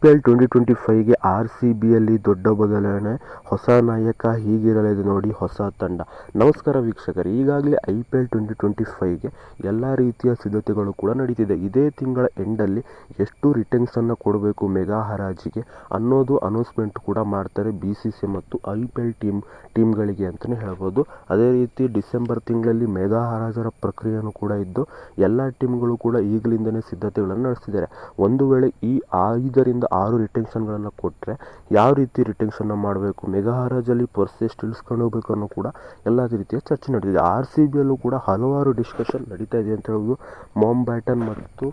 P L twenty twenty ಫೈವ್ಗೆ R C ಬಿಯಲ್ಲಿ ದೊಡ್ಡ ಬದಲಾವಣೆ. ಹೊಸ ನಾಯಕ ಹೀಗಿರಲಿದೆ ನೋಡಿ, ಹೊಸ ತಂಡ. ನಮಸ್ಕಾರ ವೀಕ್ಷಕರು, ಈಗಾಗಲೇ I P L twenty twenty ಫೈವ್ಗೆ ಎಲ್ಲ ರೀತಿಯ ಸಿದ್ಧತೆಗಳು ಕೂಡ ನಡೀತಿದೆ. ಇದೇ ತಿಂಗಳ ಎಂಡಲ್ಲಿ ಎಷ್ಟು ರಿಟರ್ನ್ಸನ್ನು ಕೊಡಬೇಕು ಮೆಗಾ ಹರಾಜಿಗೆ ಅನ್ನೋದು ಅನೌನ್ಸ್ಮೆಂಟ್ ಕೂಡ ಮಾಡ್ತಾರೆ ಬಿ ಸಿ ಸಿ ಮತ್ತು ಐ ಪಿ ಎಲ್ ಟೀಮ್, ಟೀಮ್ಗಳಿಗೆ ಅಂತಲೇ ಹೇಳ್ಬೋದು. ಅದೇ ರೀತಿ ಡಿಸೆಂಬರ್ ತಿಂಗಳಲ್ಲಿ ಮೆಗಾ ಹರಾಜರ ಪ್ರಕ್ರಿಯೆಯೂ ಕೂಡ ಇದ್ದು, ಎಲ್ಲ ಟೀಮ್ಗಳು ಕೂಡ ಈಗಲಿಂದನೇ ಸಿದ್ಧತೆಗಳನ್ನು ನಡೆಸಿದ್ದಾರೆ ಒಂದು ವೇಳೆ ಈ ಐದರಿಂದ ಆರು ರಿಟೆನ್ಷನ್ಗಳನ್ನು ಕೊಟ್ಟರೆ ಯಾವ ರೀತಿ ರಿಟೆನ್ಷನ್ನ ಮಾಡಬೇಕು? ಮೆಗಾ ಹರಾಜಲ್ಲಿ ಪರ್ಸ್ ಎಷ್ಟು ಇಳಿಸ್ಕೊಂಡು ಹೋಗ್ಬೇಕು ಅನ್ನೋ ಕೂಡ ಎಲ್ಲ ರೀತಿಯ ಚರ್ಚೆ ನಡೆದಿದೆ ಆರ್ ಸಿ ಬಿಯಲ್ಲೂ ಕೂಡ ಹಲವಾರು ಡಿಸ್ಕಷನ್ ನಡೀತಾ ಇದೆ ಅಂತ ಹೇಳ್ಬೋದು. ಮಾಮ್ ಬ್ಯಾಟನ್ ಮತ್ತು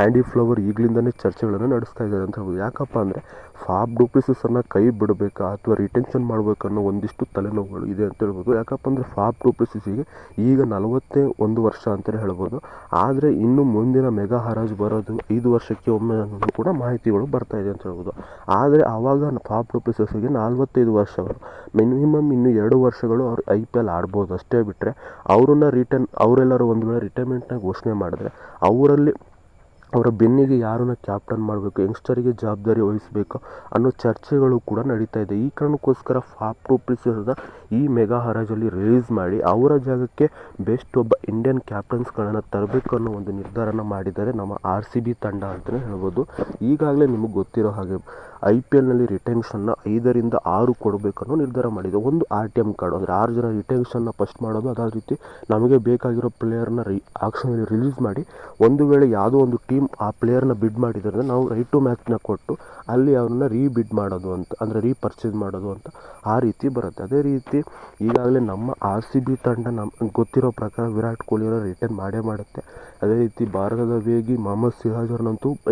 ಆ್ಯಂಡಿ ಫ್ಲವರ್ ಈಗಲಿಂದನೇ ಚರ್ಚೆಗಳನ್ನು ನಡೆಸ್ತಾ ಇದ್ದಾರೆ ಅಂತ ಹೇಳ್ಬೋದು. ಯಾಕಪ್ಪ ಅಂದರೆ ಫಾಬ್ ಡೂಪ್ಲಿಸಸನ್ನು ಕೈ ಬಿಡಬೇಕಾ ಅಥವಾ ರಿಟೆನ್ಷನ್ ಮಾಡಬೇಕನ್ನೋ ಒಂದಿಷ್ಟು ತಲೆನೋವುಗಳು ಇದೆ ಅಂತ ಹೇಳ್ಬೋದು. ಯಾಕಪ್ಪ ಅಂದರೆ ಫಾಬ್ ಡೂಪ್ಲಿಸಿಸಿಗೆ ಈಗ ನಲವತ್ತೇ ಒಂದು ವರ್ಷ ಅಂತಲೇ ಹೇಳ್ಬೋದು. ಆದರೆ ಇನ್ನು ಮುಂದಿನ ಮೆಗಾ ಹರಾಜು ಬರೋದು ಐದು ವರ್ಷಕ್ಕೆ ಒಮ್ಮೆ ಅನ್ನೋದು ಕೂಡ ಮಾಹಿತಿಗಳು ಬರ್ತಾ ಇದೆ ಅಂತ ಹೇಳ್ಬೋದು. ಆದರೆ ಆವಾಗ ಫಾಬ್ ಡೂಪ್ಲಿಸಿಸಿಗೆ ನಲ್ವತ್ತೈದು ವರ್ಷಗಳು, ಮಿನಿಮಮ್ ಇನ್ನು ಎರಡು ವರ್ಷಗಳು ಅವ್ರು ಐ ಪಿ ಎಲ್ ಆಡ್ಬೋದು ಅಷ್ಟೇ ಬಿಟ್ಟರೆ ಅವ್ರನ್ನ ರಿಟರ್ನ್ ಅವರೆಲ್ಲರೂ ಒಂದು ವೇಳೆ ರಿಟೈರ್ಮೆಂಟ್ನ ಘೋಷಣೆ ಮಾಡಿದ್ರೆ, ಅವರಲ್ಲಿ ಅವರ ಬೆನ್ನಿಗೆ ಯಾರನ್ನು ಕ್ಯಾಪ್ಟನ್ ಮಾಡಬೇಕು ಯಂಗ್ಸ್ಟರಿಗೆ ಜವಾಬ್ದಾರಿ ವಹಿಸಬೇಕು ಅನ್ನೋ ಚರ್ಚೆಗಳು ಕೂಡ ನಡೀತಾ ಇದೆ. ಈ ಕಾರಣಕ್ಕೋಸ್ಕರ ಫಾಪ್ ಟೂಪ್ಲಿಸಿದ ಈ ಮೆಗಾ ಹರಾಜಲ್ಲಿ ರಿಲೀಸ್ ಮಾಡಿ ಅವರ ಜಾಗಕ್ಕೆ ಬೆಸ್ಟ್ ಒಬ್ಬ ಇಂಡಿಯನ್ ಕ್ಯಾಪ್ಟನ್ಸ್ಗಳನ್ನು ತರಬೇಕು ಅನ್ನೋ ಒಂದು ನಿರ್ಧಾರನ ಮಾಡಿದ್ದಾರೆ ನಮ್ಮ ಆರ್ ಸಿ ಬಿ ತಂಡ ಅಂತಲೇ ಹೇಳ್ಬೋದು. ಈಗಾಗಲೇ ನಿಮಗೆ ಗೊತ್ತಿರೋ ಹಾಗೆ ಐ ಪಿ ಎಲ್ನಲ್ಲಿ ರಿಟೆನ್ಷನ್ನ ಐದರಿಂದ ಆರು ಕೊಡಬೇಕು ಅನ್ನೋ ನಿರ್ಧಾರ ಮಾಡಿದೆ. ಒಂದು ಆರ್ ಟಿ ಎಂ ಕಾರ್ಡ್ ಅಂದರೆ ಆರು ಜನ ರಿಟೆನ್ಷನ್ನ ಫಸ್ಟ್ ಮಾಡೋದು, ಅದಾದ ರೀತಿ ನಮಗೆ ಬೇಕಾಗಿರೋ ಪ್ಲೇಯರ್ನ ರಿ ಆಕ್ಷನಲ್ಲಿ ರಿಲೀಸ್ ಮಾಡಿ ಒಂದು ವೇಳೆ ಯಾವುದೋ ಒಂದು ಟೀಮ್ ಆ ಪ್ಲೇಯರ್ನ ಬಿಡ್ ಮಾಡಿದ್ರೆ ನಾವು ರೈಟ್ ಟು ಮ್ಯಾಚ್ನ ಕೊಟ್ಟು ಅಲ್ಲಿ ಅವ್ರನ್ನ ರೀಬಿಡ್ ಮಾಡೋದು ಅಂತ, ಅಂದರೆ ರೀಪರ್ಚೇಸ್ ಮಾಡೋದು ಅಂತ ಆ ರೀತಿ ಬರುತ್ತೆ. ಅದೇ ರೀತಿ ಈಗಾಗಲೇ ನಮ್ಮ ಆರ್ ಸಿ ಬಿ ತಂಡ ನಮ್ಮ ಗೊತ್ತಿರೋ ಪ್ರಕಾರ ವಿರಾಟ್ ಕೊಹ್ಲಿಯವರ ರಿಟರ್ನ್ ಮಾಡೇ ಮಾಡುತ್ತೆ. ಅದೇ ರೀತಿ ಭಾರತದ ವೇಗಿ ಮೊಹಮ್ಮದ್ ಸಿರಾಜ್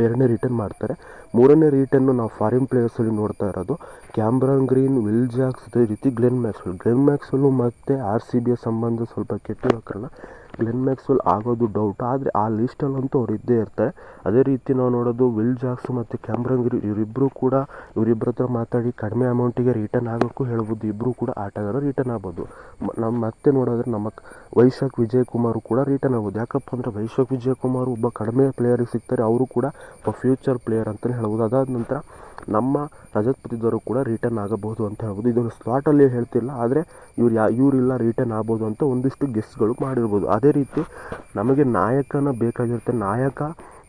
ಎರಡನೇ ರಿಟರ್ನ್ ಮಾಡ್ತಾರೆ. ಮೂರನೇ ರಿಟರ್ನು ನಾವು ಫಾರಿನ್ ಪ್ಲೇಯರ್ಸಲ್ಲಿ ನೋಡ್ತಾ ಇರೋದು. ಕ್ಯಾಮ್ರಾನ್ ಗ್ರೀನ್ ವಿಲ್ ಜಾಕ್ಸ್ ಅದೇ ರೀತಿ ಗ್ಲೆನ್ ಮ್ಯಾಕ್ಸ್ವೆಲ್ ಗ್ಲೆನ್ ಮ್ಯಾಕ್ಸ್ವೆಲ್ಲು ಮತ್ತು ಆರ್ ಸಿ ಬಿಯ ಸಂಬಂಧ ಸ್ವಲ್ಪ ಕೆಟ್ಟಿರೋ ಕಾರಣ ಗ್ಲೆನ್ ಮ್ಯಾಕ್ಸ್ವೆಲ್ ಆಗೋದು ಡೌಟ್ ಆದರೆ ಆ ಲಿಸ್ಟಲ್ಲಂತೂ ಅವ್ರು ಇದ್ದೇ ಇರ್ತಾರೆ. ಅದೇ ರೀತಿ ನಾವು ನೋಡೋದು ವಿಲ್ ಜಾಕ್ಸ್ ಮತ್ತು ಕ್ಯಾಮ್ರಾನ್ ಇವರಿಬ್ಬರು ಕೂಡ ಇವರಿಬ್ಬರ ಹತ್ರ ಮಾತಾಡಿ ಕಡಿಮೆ ಅಮೌಂಟಿಗೆ ರಿಟರ್ನ್ ಆಗೋಕ್ಕೂ ಹೇಳ್ಬೋದು. ಇಬ್ಬರು ಕೂಡ ಆಟಗಾರರು ರಿಟರ್ನ್ ಆಗ್ಬೋದು. ನಮ್ಮ ಮತ್ತೆ ನೋಡೋದ್ರೆ ನಮ್ಮ ವೈಶಾಖ್ ವಿಜಯ್ ಕುಮಾರ್ ಕೂಡ ರಿಟರ್ನ್ ಆಗ್ಬೋದು. ಯಾಕಪ್ಪ ಅಂದರೆ ವೈಶಾಖ್ ವಿಜಯ್ ಕುಮಾರ್ ಒಬ್ಬ ಕಡಿಮೆ ಪ್ಲೇಯರಿಗೆ ಸಿಗ್ತಾರೆ. ಅವರು ಕೂಡ ಫ್ಯೂಚರ್ ಪ್ಲೇಯರ್ ಅಂತಲೇ ಹೇಳ್ಬೋದು. ಅದಾದ ನಂತರ ನಮ್ಮ ರಜತ್ ಪತಿದವರು ಕೂಡ ರಿಟರ್ನ್ ಆಗಬಹುದು ಅಂತ ಹೇಳ್ಬೋದು. ಇದನ್ನು ಸ್ಲಾಟಲ್ಲಿ ಹೇಳ್ತಿಲ್ಲ, ಆದರೆ ಇವ್ರು ಯಾ, ಇವರಿಲ್ಲ ರಿಟರ್ನ್ ಆಗ್ಬೋದು ಅಂತ ಒಂದಿಷ್ಟು ಗೆಸ್ಟ್ಗಳು ಮಾಡಿರ್ಬೋದು. ಅದೇ ರೀತಿ ನಮಗೆ ನಾಯಕನ ಬೇಕಾಗಿರುತ್ತೆ. ನಾಯಕ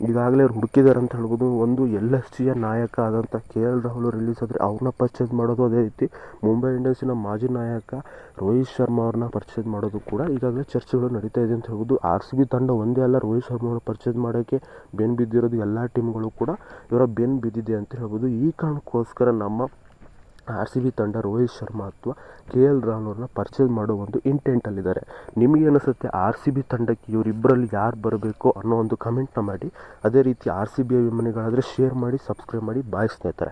ಈಗಾಗಲೇ ಅವ್ರು ಹುಡುಕಿದ್ದಾರೆ ಅಂತ ಹೇಳ್ಬೋದು. ಒಂದು ಎಲ್ ಎಸ್ ಜಿಯ ನಾಯಕ ಆದಂಥ ಕೆ ಎಲ್ ರಾಹುಲ್ ರಿಲೀಸ್ ಆದರೆ ಅವ್ರನ್ನ ಪರ್ಚೇಸ್ ಮಾಡೋದು ಅದೇ ರೀತಿ. ಮುಂಬೈ ಇಂಡಿಯನ್ಸಿನ ಮಾಜಿ ನಾಯಕ ರೋಹಿತ್ ಶರ್ಮಾ ಅವ್ರನ್ನ ಪರ್ಚೇಸ್ ಮಾಡೋದು ಕೂಡ ಈಗಾಗಲೇ ಚರ್ಚೆಗಳು ನಡೀತಾ ಇದೆ ಅಂತ ಹೇಳ್ಬೋದು. ಆರ್ ಸಿ ಬಿ ತಂಡ ಒಂದೇ ಅಲ್ಲ ರೋಹಿತ್ ಶರ್ಮಾ ಅವ್ರನ್ನ ಪರ್ಚೇಸ್ ಮಾಡೋಕ್ಕೆ ಬೆನ್ ಬಿದ್ದಿರೋದು ಎಲ್ಲ ಟೀಮ್ಗಳು ಕೂಡ ಇವರ ಬೆನ್ ಬಿದ್ದಿದೆ ಅಂತ ಹೇಳ್ಬೋದು. ಈ ಕಾರಣಕ್ಕೋಸ್ಕರ ನಮ್ಮ ಆರ್ ಸಿ ಬಿ ತಂಡ ರೋಹಿತ್ ಶರ್ಮಾ ಅಥವಾ ಕೆ ಎಲ್ ರಾಹುಲ್ ಅವ್ರನ್ನ ಪರ್ಚೇಸ್ ಮಾಡೋ ಒಂದು ಇಂಟೆಂಟಲ್ಲಿದ್ದಾರೆ. ನಿಮಗೆ ಅನಿಸುತ್ತೆ ಆರ್ ಸಿ ಬಿ ತಂಡಕ್ಕೆ ಇವರಿಬ್ಬರಲ್ಲಿ ಯಾರು ಬರಬೇಕು ಅನ್ನೋ ಒಂದು ಕಮೆಂಟ್ನ ಮಾಡಿ, ಅದೇ ರೀತಿ ಆರ್ ಸಿ ಬಿ ಅಭಿಮಾನಿಗಳಾದರೆ ಶೇರ್ ಮಾಡಿ ಸಬ್ಸ್ಕ್ರೈಬ್ ಮಾಡಿ, ಬಾಯ್ ಸ್ನೇಹಿತರೆ.